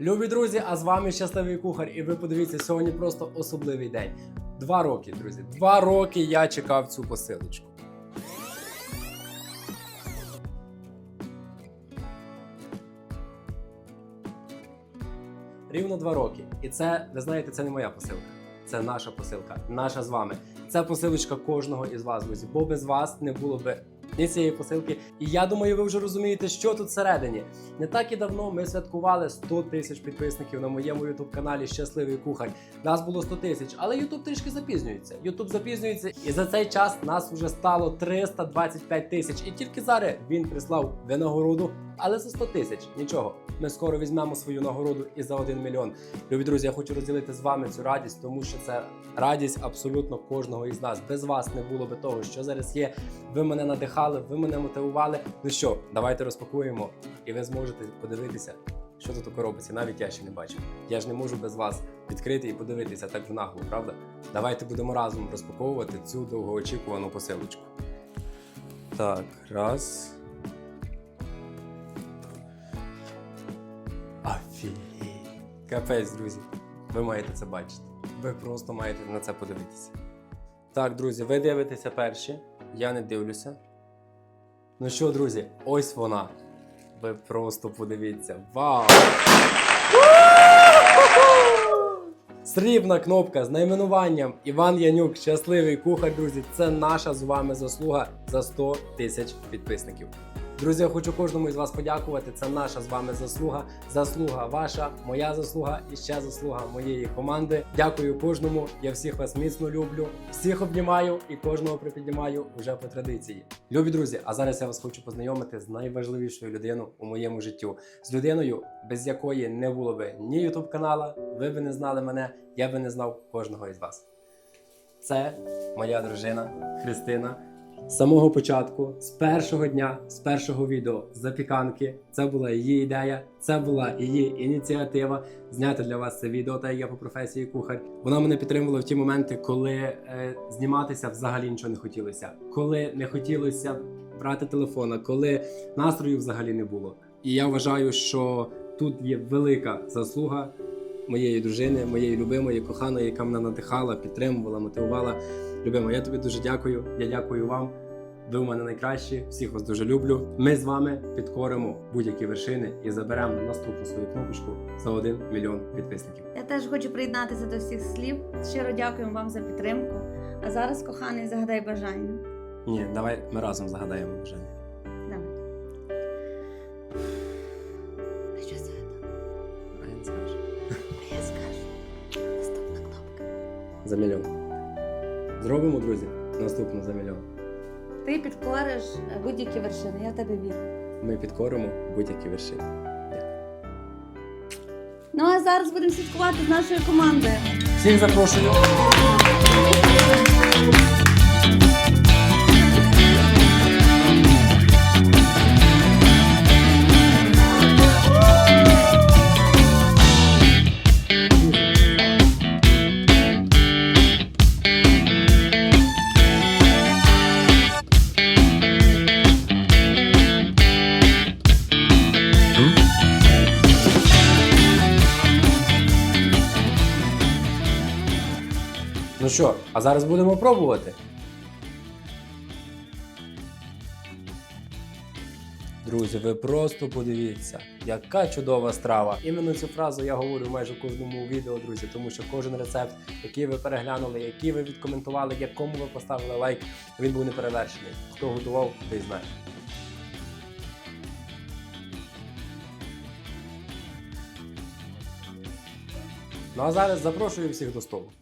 Любі друзі, а з вами щасливий кухар, і ви подивіться, сьогодні просто особливий день. Два роки, друзі. Два роки я чекав цю посилочку. Рівно два роки. І це, ви знаєте, це не моя посилка. Це наша посилка, наша з вами. Це посилочка кожного із вас, друзі. Бо без вас не було би ні цієї посилки. І я думаю, ви вже розумієте, що тут всередині. Не так і давно ми святкували 100 тисяч підписників на моєму youtube каналі Щасливий кухар. Нас було 100 тисяч, але YouTube трішки запізнюється. YouTube запізнюється, і за цей час нас вже стало 325 тисяч. І тільки зараз він прислав винагороду, але за 100 тисяч. Нічого. Ми скоро візьмемо свою нагороду і за 1 мільйон. Любі друзі, я хочу розділити з вами цю радість, тому що це радість абсолютно кожного із нас. Без вас не було би того, що зараз є. Ви мене надихали, ви мене мотивували. Ну що, давайте розпакуємо, і ви зможете подивитися, що тут у коробці. Навіть я ще не бачив. Я ж не можу без вас відкрити і подивитися так в нагло, правда? Давайте будемо разом розпаковувати цю довгоочікувану посилочку. Так, раз. Капець, друзі. Ви маєте це бачити. Ви просто маєте на це подивитися. Так, друзі, ви дивитеся перші. Я не дивлюся. Ну що, друзі, ось вона. Ви просто подивіться. Вау! Срібна кнопка з найменуванням Іван Янюк, щасливий кухар, друзі. Це наша з вами заслуга за 100 тисяч підписників. Друзі, я хочу кожному із вас подякувати. Це наша з вами заслуга. Заслуга ваша, моя заслуга і ще заслуга моєї команди. Дякую кожному. Я всіх вас міцно люблю. Всіх обнімаю і кожного припіднімаю уже по традиції. Любі друзі, а зараз я вас хочу познайомити з найважливішою людиною у моєму життю. З людиною, без якої не було би ні ютуб канала, ви би не знали мене, я би не знав кожного із вас. Це моя дружина Христина. З самого початку, з першого дня, з першого відео запіканки, це була її ідея, це була її ініціатива зняти для вас це відео, та я по професії кухар. Вона мене підтримувала в ті моменти, коли е, зніматися взагалі нічого не хотілося, коли не хотілося брати телефона, коли настрою взагалі не було. І я вважаю, що тут є велика заслуга моєї дружини, моєї любимої, коханої, яка мене надихала, підтримувала, мотивувала. Любима, я тобі дуже дякую. Я дякую вам. Ви у мене найкращі, всіх вас дуже люблю. Ми з вами підкоримо будь-які вершини і заберемо наступну свою кнопочку за 1 мільйон підписників. Я теж хочу приєднатися до всіх слів. Щиро дякуємо вам за підтримку. А зараз, коханий, загадай бажання. Ні, давай ми разом загадаємо бажання. За мільйон. Зробимо, друзі, наступну за мільйон. Ти підкориш будь-які вершини. Я в тебе вірю. Ми підкоримо будь-які вершини. Ну а зараз будемо слідкувати з нашою командою. Всіх запрошую. Ну що, а зараз будемо пробувати. Друзі, ви просто подивіться, яка чудова страва. Іменно цю фразу я говорю майже в кожному відео, друзі, тому що кожен рецепт, який ви переглянули, який ви відкоментували, якому ви поставили лайк, він був неперевершений. Хто готував, той знає. Ну а зараз запрошую всіх до столу.